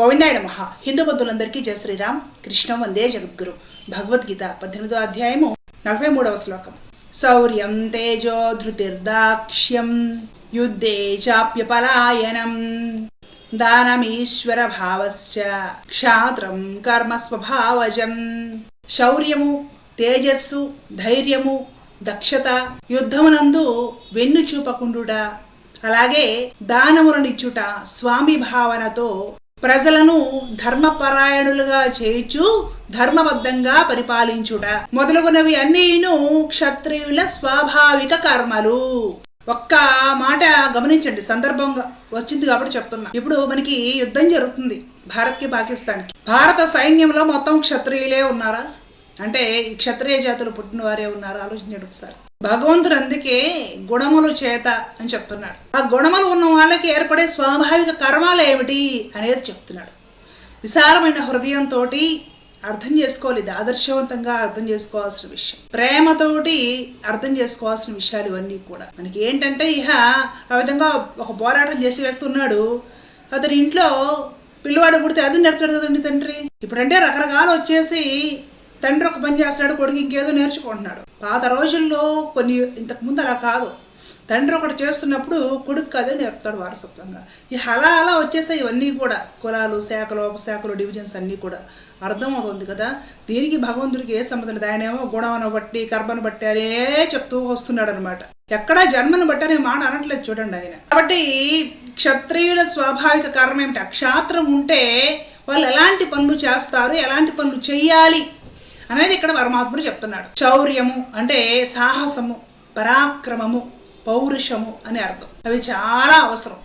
గోవిందాయ నమ. హిందూ బంధువులందరికీ జయ శ్రీరామ్. కృష్ణం వందే జగద్గురు. భగవద్గీత పద్దెనిమిదో అధ్యాయము నలభై మూడవ శ్లోకం. శౌర్యం తేజో ధృతిర్దాక్ష్యం యుద్ధే చాప్యపలాయనం. దానమీశ్వర భావస్య క్షాత్రం కర్మ స్వభావజం. శౌర్యము తేజస్సు ధైర్యము దక్షత యుద్ధమునందు వెన్ను చూపకుండుట అలాగే దానములనిచ్చుట స్వామి భావనతో ప్రజలను ధర్మపరాయణులుగా చేయుచు ధర్మబద్ధంగా పరిపాలించుట. మొదలగునవి అన్నీను క్షత్రియుల స్వాభావిక కర్మలు. ఒక్క మాట గమనించండి. సందర్భంగా వచ్చింది కాబట్టి చెప్తున్నా. ఇప్పుడు మనకి యుద్ధం జరుగుతుంది. భారత్కి పాకిస్తాన్కి. భారత సైన్యంలో మొత్తం క్షత్రియులే ఉన్నారా? అంటే ఈ క్షత్రియ జాతులు పుట్టిన వారే ఉన్నారు? ఆలోచించండి ఒకసారి. భగవంతుడు అందుకే గుణములు చేత అని చెప్తున్నాడు. ఆ గుణములు ఉన్న వాళ్ళకి ఏర్పడే స్వాభావిక కర్మాలు ఏమిటి అనేది చెప్తున్నాడు. విశాలమైన హృదయంతో అర్థం చేసుకోవాలి ఇది ఆదర్శవంతంగా అర్థం చేసుకోవాల్సిన విషయం. ప్రేమతోటి అర్థం చేసుకోవాల్సిన విషయాలు ఇవన్నీ కూడా. మనకి ఏంటంటే ఇహ ఆ విధంగా ఒక పోరాటం చేసే వ్యక్తి ఉన్నాడు. అతని ఇంట్లో పిల్లవాడు పుడితే అది నేర్పరు కదండి తండ్రి. ఇప్పుడంటే రకరకాలు వచ్చేసి తండ్రి ఒక పని చేస్తున్నాడు కొడుకు ఇంకేదో నేర్చుకుంటున్నాడు. పాత రోజుల్లో కొన్ని ఇంతకు ముందు అలా కాదు. తండ్రి ఒకటి చేస్తున్నప్పుడు కొడుకు అదే నేర్పుతాడు వారసత్వంగా. ఈ అలా అలా వచ్చేసాయి ఇవన్నీ కూడా. కులాలు శాఖలు ఉపశాఖలు డివిజన్స్ అన్నీ కూడా. అర్థమవుతుంది కదా? దీనికి భగవంతుడికి ఏ సంబంధం లేదు. ఆయన ఏమో గుణమును బట్టి కర్మను బట్టి అనే చెప్తూ వస్తున్నాడు అనమాట ఎక్కడా జన్మను బట్టి అనే మాట అనట్లేదు చూడండి ఆయన. కాబట్టి క్షత్రియుల స్వాభావిక కర్మ ఏమిటి? అక్షాత్రం ఉంటే వాళ్ళు ఎలాంటి పనులు చేస్తారు? ఎలాంటి పనులు చేయాలి? అనేది ఇక్కడ పరమాత్ముడు చెప్తున్నాడు. శౌర్యము అంటే సాహసము పరాక్రమము పౌరుషము అని అర్థం. అవి చాలా అవసరం.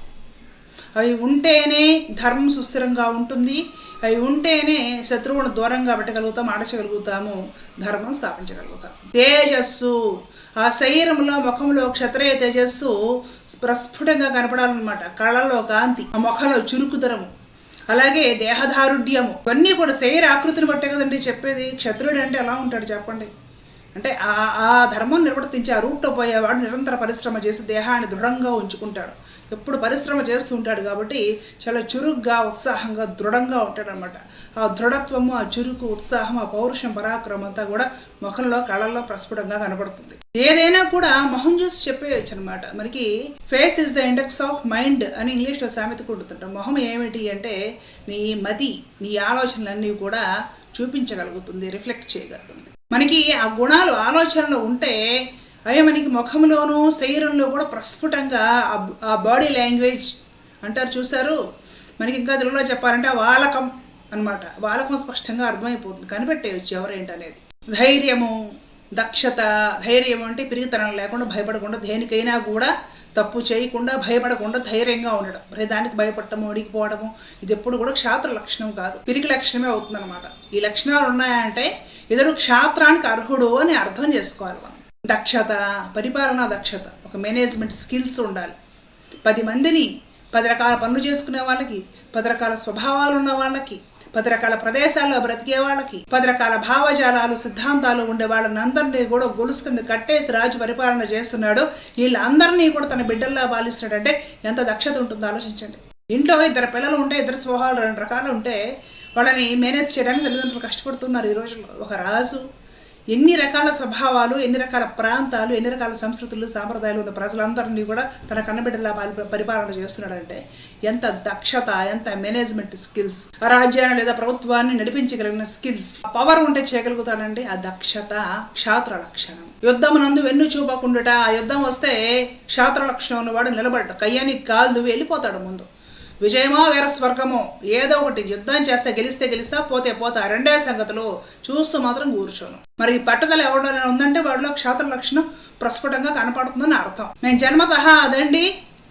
అవి ఉంటేనే ధర్మం సుస్థిరంగా ఉంటుంది. అవి ఉంటేనే శత్రువును దూరంగా పెట్టగలుగుతాం ఆడచగలుగుతాము ధర్మం స్థాపించగలుగుతాం. తేజస్సు. ఆ శరీరంలో ముఖంలో క్షత్రియ తేజస్సు ప్రస్ఫుటంగా కనపడాలన్నమాట. కళలో కాంతి ఆ ముఖంలో చురుకుదరము అలాగే దేహదారుఢ్యము. ఇవన్నీ కూడా శరీర ఆకృతిని బట్టే కదండి చెప్పేది. క్షత్రుడు అంటే ఎలా ఉంటాడు చెప్పండి? అంటే ఆ ఆ ధర్మం నిర్వర్తించి ఆ రూట్లో పోయేవాడు నిరంతర పరిశ్రమ చేసి దేహాన్ని దృఢంగా ఉంచుకుంటాడు. ఎప్పుడు పరిశ్రమ చేస్తూ ఉంటాడు కాబట్టి చాలా చురుగ్గా ఉత్సాహంగా దృఢంగా ఉంటాడు అనమాట ఆ దృఢత్వము ఆ చురుకు ఉత్సాహం ఆ పౌరుషం పరాక్రమం అంతా కూడా ముఖంలో కళల్లో ప్రస్ఫుటంగా కనబడుతుంది. ఏదైనా కూడా మొహం చూసి చెప్పేయచ్చు అనమాట మనకి face is the index of mind అని ఇంగ్లీష్లో సామెత కొడుతుంటాం మొహం ఏమిటి అంటే నీ మతి నీ ఆలోచనలన్నీ కూడా చూపించగలుగుతుంది రిఫ్లెక్ట్ చేయగలుగుతుంది. మనకి ఆ గుణాలు ఆలోచనలు ఉంటే అవి మనకి ముఖంలోనూ శరీరంలో కూడా ప్రస్ఫుటంగా ఆ- బాడీ లాంగ్వేజ్ అంటారు చూశారు? మనకి ఇంకా తెలుగులో చెప్పాలంటే ఆ వాలకం అన్నమాట. వాలకం స్పష్టంగా అర్థమైపోతుంది. కనిపెట్టేయచ్చు ఎవరేంటనేది. ధైర్యము దక్షత ధైర్యం అంటే పిరిగితనం లేకుండా భయపడకుండా దేనికైనా కూడా తప్పు చేయకుండా భయపడకుండా ధైర్యంగా ఉండడం. మరి దానికి భయపడటము ఒడిగిపోవడము ఇది ఎప్పుడు కూడా క్షాత్ర లక్షణం కాదు. పిరికి లక్షణమే అవుతుందన్నమాట. ఈ లక్షణాలు ఉన్నాయంటే ఇతడు క్షాత్రానికి అర్హుడు అని అర్థం చేసుకోవాలి మనం. దక్షత పరిపాలనా దక్షత ఒక మేనేజ్మెంట్ స్కిల్స్ ఉండాలి. పది మందిని పది రకాల పనులు చేసుకునే వాళ్ళకి పది రకాల స్వభావాలు ఉన్న వాళ్ళకి పది రకాల ప్రదేశాల్లో బ్రతికే వాళ్ళకి పది రకాల భావజాలాలు సిద్ధాంతాలు ఉండే వాళ్ళని అందరినీ కూడా గొలుసు కింద కట్టేసి రాజు పరిపాలన చేస్తున్నాడు. వీళ్ళందరినీ కూడా తన బిడ్డల్లా పాలిస్తున్నాడంటే ఎంత దక్షత ఉంటుందో ఆలోచించండి. ఇంట్లో ఇద్దరు పిల్లలు ఉంటే ఇద్దరు స్వభావాలు రెండు రకాలు ఉంటే వాళ్ళని మేనేజ్ చేయడానికి తల్లిదండ్రులు కష్టపడుతున్నారు ఈ రోజుల్లో. ఒక రాజు ఎన్ని రకాల స్వభావాలు ఎన్ని రకాల ప్రాంతాలు ఎన్ని రకాల సంస్కృతులు సాంప్రదాయాలు ఉన్న ప్రజలందరినీ కూడా తన కన్నబిడ్డలా పరిపాలన చేస్తున్నాడంటే ఎంత దక్షత ఎంత మేనేజ్మెంట్ స్కిల్స్. రాజ్యాన్ని లేదా ప్రభుత్వాన్ని నడిపించగలిగిన స్కిల్స్. పవర్ ఉంటే చేయగలుగుతాడండి ఆ దక్షత క్షాత్ర లక్షణం. యుద్ధమునందు వెన్ను చూపకుండుట ఆ యుద్ధం వస్తే క్షాత్ర లక్షణం ఉన్నవాడు నిలబడ్డ. కయ్యానికి కాలు వెళ్ళిపోతాడు ముందు. విజయమో వీరస్వర్గమో ఏదో ఒకటి యుద్ధం చేస్తే గెలిస్తే గెలిస్తా పోతే పోతా రెండే సంగతులు చూస్తూ మాత్రం కూర్చోను. మరి ఈ పట్టుదల ఎవడైనా ఉందంటే వాడిలో క్షేత్ర లక్షణం ప్రస్ఫుటంగా కనపడుతుందని అర్థం. నేను జన్మత అదండి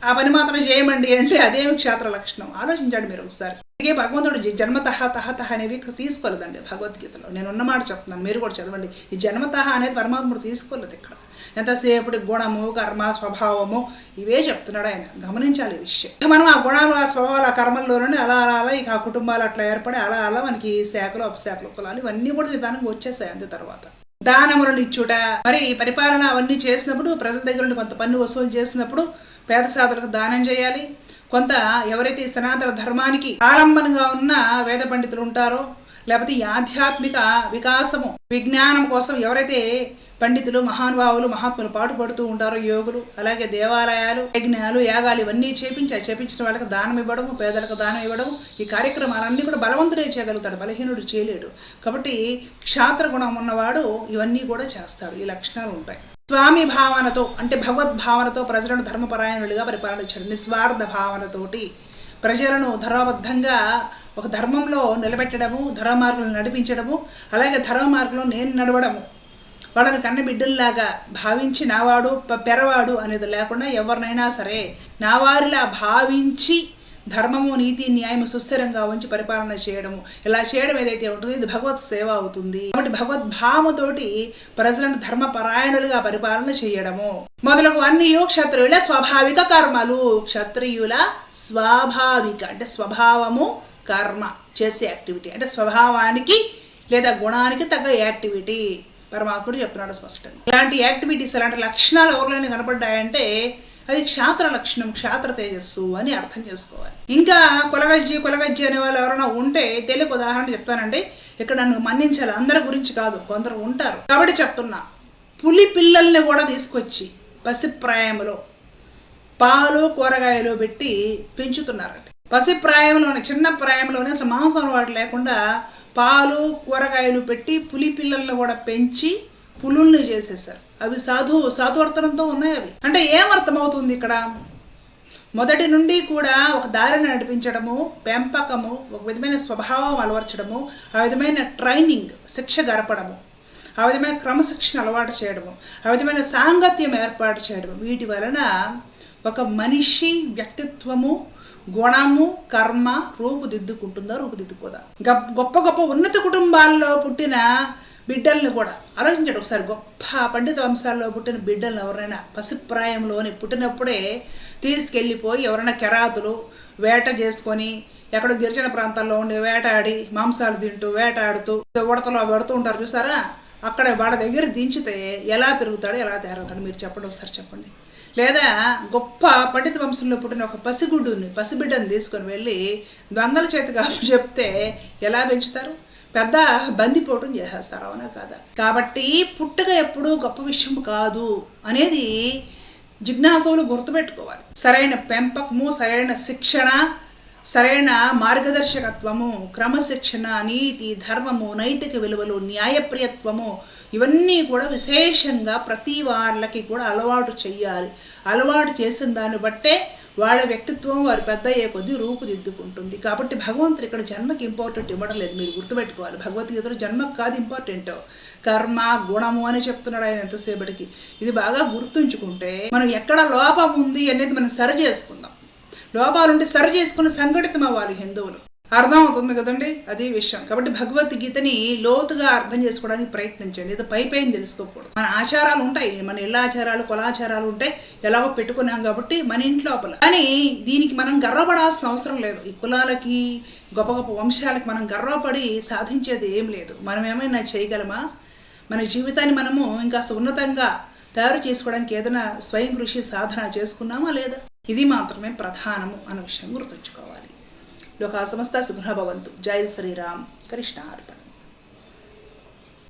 ఆ పని మాత్రం చేయమండి అంటే అదేమి క్షేత్ర లక్షణం? ఆలోచించండి మీరు ఒకసారి. అందుకే భగవంతుడు జన్మతహ జన్మతః అనేవి ఇక్కడ తీసుకోలేదండి భగవద్గీతలో. నేను ఉన్న మాట చెప్తున్నాను మీరు కూడా చదవండి. ఈ జన్మతః అనేది పరమాత్ముడు తీసుకోలేదు ఇక్కడ. ఎంతసేపటి గుణము కర్మ స్వభావము? ఇవే చెప్తున్నాడు ఆయన. గమనించాలి ఈ విషయం. మనం ఆ గుణాలు ఆ స్వభావాలు ఆ కర్మల్లోనే అలా అలా అలా ఇక ఆ కుటుంబాలు అట్లా ఏర్పడి అలా అలా మనకి శాఖలు అపశాఖలు కులాలు ఇవన్నీ కూడా నిదానంగా వచ్చేసాయి అంత తర్వాత. దానములను ఇచ్చుట మరి ఈ పరిపాలన అవన్నీ చేసినప్పుడు ప్రజల దగ్గర నుండి కొంత పన్ను వసూలు చేసినప్పుడు పేద సాధులకు దానం చేయాలి. కొంత ఎవరైతే సనాతన ధర్మానికి ఆలంబనగా ఉన్న వేద పండితులు ఉంటారో లేకపోతే ఆధ్యాత్మిక వికాసము విజ్ఞానం కోసం ఎవరైతే పండితులు మహానుభావులు మహాత్ములు పాటుపడుతూ ఉంటారు. యోగులు అలాగే దేవాలయాలు యజ్ఞాలు యాగాలు ఇవన్నీ చేపించి చేపించిన వాళ్ళకి దానం ఇవ్వడము పేదలకు దానం ఇవ్వడము ఈ కార్యక్రమాలన్నీ కూడా బలవంతుడే చేయగలుగుతాడు బలహీనుడు చేయలేడు. కాబట్టి క్షాత్ర గుణం ఉన్నవాడు ఇవన్నీ కూడా చేస్తాడు. ఈ లక్షణాలు ఉంటాయి. స్వామి భావనతో అంటే భగవద్భావనతో ప్రజలను ధర్మపరాయణులుగా పరిపాలించాడు. నిస్వార్థ భావనతోటి ప్రజలను ధర్మబద్ధంగా ఒక ధర్మంలో నిలబెట్టడము ధర్మ మార్గంలో నడిపించడము అలాగే ధర్మ మార్గంలో నేను నడవడము వాళ్ళని కన్న బిడ్డల్లాగా భావించి నావాడు పెరవాడు అనేది లేకుండా ఎవరినైనా సరే నావారిలా భావించి ధర్మము నీతి న్యాయము సుస్థిరంగా ఉంచి పరిపాలన చేయడము. ఇలా చేయడం ఏదైతే ఉంటుందో ఇది భగవత్ సేవ అవుతుంది. కాబట్టి భగవద్భావతోటి ప్రజలను ధర్మపరాయణులుగా పరిపాలన చేయడము. మొదలగు అన్ని క్షత్రియుల స్వాభావిక కర్మలు. క్షత్రియుల స్వాభావిక అంటే స్వభావము కర్మ చేసే యాక్టివిటీ అంటే స్వభావానికి లేదా గుణానికి తగ్గ యాక్టివిటీ పరమాత్ముడు చెప్తున్నాడు స్పష్టంగా. ఇలాంటి యాక్టివిటీస్ ఇలాంటి లక్షణాలు ఎవరిలోనే కనపడ్డాయంటే అది క్షాత్ర లక్షణం క్షాత్ర తేజస్సు అని అర్థం చేసుకోవాలి. ఇంకా కులగజ్జి కులగజ్జి అనే వాళ్ళు ఎవరైనా ఉంటే తెలియక ఉదాహరణ చెప్తానండి. ఇక్కడ నన్ను మన్నించాలి. అందరి గురించి కాదు కొందరు ఉంటారు. కాబట్టి చెప్తున్నా పులి పిల్లల్ని కూడా తీసుకొచ్చి పసిప్రాయంలో పాలు కూరగాయలు పెట్టి పెంచుతున్నారండి. పసి ప్రాయంలోనే చిన్న ప్రాయంలోనే మాంసం అలవాటు లేకుండా పాలు కూరగాయలు పెట్టి పులి పిల్లల్ని కూడా పెంచి పులుల్ని చేసేసారు అవి సాధు సాధువర్తనంతో ఉన్నాయి అవి. అంటే ఏం అర్థమవుతుంది ఇక్కడ? మొదటి నుండి కూడా ఒక దారిని నడిపించడము పెంపకము ఒక విధమైన స్వభావం అలవర్చడము ఆ విధమైన ట్రైనింగ్ శిక్ష గరపడము ఆ విధమైన క్రమశిక్షణ అలవాటు చేయడము ఆ విధమైన సాంగత్యం ఏర్పాటు చేయడము. వీటి వలన ఒక మనిషి వ్యక్తిత్వము గుణము కర్మ రూపుదిద్దుకుంటుందా రూపుదిద్దుకోదా? గొప్ప గొప్ప ఉన్నత కుటుంబాల్లో పుట్టిన బిడ్డల్ని కూడా ఆలోచించండి ఒకసారి. గొప్ప పండిత వంశాల్లో పుట్టిన బిడ్డలను ఎవరైనా పసిప్రాయంలోని పుట్టినప్పుడే తీసుకెళ్ళిపోయి ఎవరైనా కెరాతులు వేట చేసుకొని ఎక్కడో గిరిజన ప్రాంతాల్లో ఉండి వేటాడి మాంసాలు తింటూ వేటాడుతూ ఉడతలో పెడుతూ ఉంటారు చూసారా? అక్కడ వాళ్ళ దగ్గర దించితే ఎలా పెరుగుతాడో ఎలా తయారవుతాడు మీరు చెప్పండి ఒకసారి చెప్పండి. లేదా గొప్ప పండిత వంశంలో పుట్టిన ఒక పసిగుడ్డుని పసిబిడ్డని తీసుకొని వెళ్ళి దొంగల చేతిగా చెప్తే ఎలా పెంచుతారు? పెద్ద బందిపోటు చేసేస్తారు అవునా కాదా? కాబట్టి పుట్టుక ఎప్పుడూ గొప్ప విషయం కాదు అనేది జిజ్ఞాసులు గుర్తుపెట్టుకోవాలి. సరైన పెంపకము సరైన శిక్షణ సరైన మార్గదర్శకత్వము క్రమశిక్షణ నీతి ధర్మము నైతిక విలువలు న్యాయప్రియత్వము ఇవన్నీ కూడా విశేషంగా ప్రతి వాళ్ళకి కూడా అలవాటు చెయ్యాలి. అలవాటు చేసిన దాన్ని బట్టే వాళ్ళ వ్యక్తిత్వం వారు పెద్ద అయ్యే కొద్దీ రూపుదిద్దుకుంటుంది. కాబట్టి భగవంతుడు ఇక్కడ జన్మకి ఇంపార్టెంట్ ఇవ్వడం లేదు. మీరు గుర్తుపెట్టుకోవాలి. భగవద్గీతలో జన్మకు కాదు ఇంపార్టెంట్ కర్మ గుణము అని చెప్తున్నాడు ఆయన ఎంతసేపటికి. ఇది బాగా గుర్తుంచుకుంటే మనం ఎక్కడ లోపం ఉంది అనేది మనం సరి చేసుకుందాం. లోపాలుంటే సరి చేసుకుని సంఘటితం అవ్వాలి హిందువులు. అర్థమవుతుంది కదండి? అదే విషయం. కాబట్టి భగవద్గీతని లోతుగా అర్థం చేసుకోవడానికి ప్రయత్నించండి ఇది పై పైన తెలుసుకోకూడదు. మన ఆచారాలు ఉంటాయి. మన ఇళ్ళ ఆచారాలు కులాచారాలు ఉంటాయి. ఎలాగో పెట్టుకున్నాం కాబట్టి మన ఇంట్లోపల కానీ దీనికి మనం గర్వపడాల్సిన అవసరం లేదు. ఈ కులాలకి గొప్ప గొప్ప వంశాలకి మనం గర్వపడి సాధించేది ఏం లేదు. మనం ఏమైనా చేయగలమా? మన జీవితాన్ని మనము ఇంకాస్త ఉన్నతంగా తయారు చేసుకోవడానికి ఏదైనా స్వయం కృషి సాధన చేసుకున్నామా లేదా? ఇది మాత్రమే ప్రధానము అన్న విషయం గుర్తుంచుకోవాలి లోకా సమస్త భవంతు. జై శ్రీరామ్. కృష్ణ అర్పణ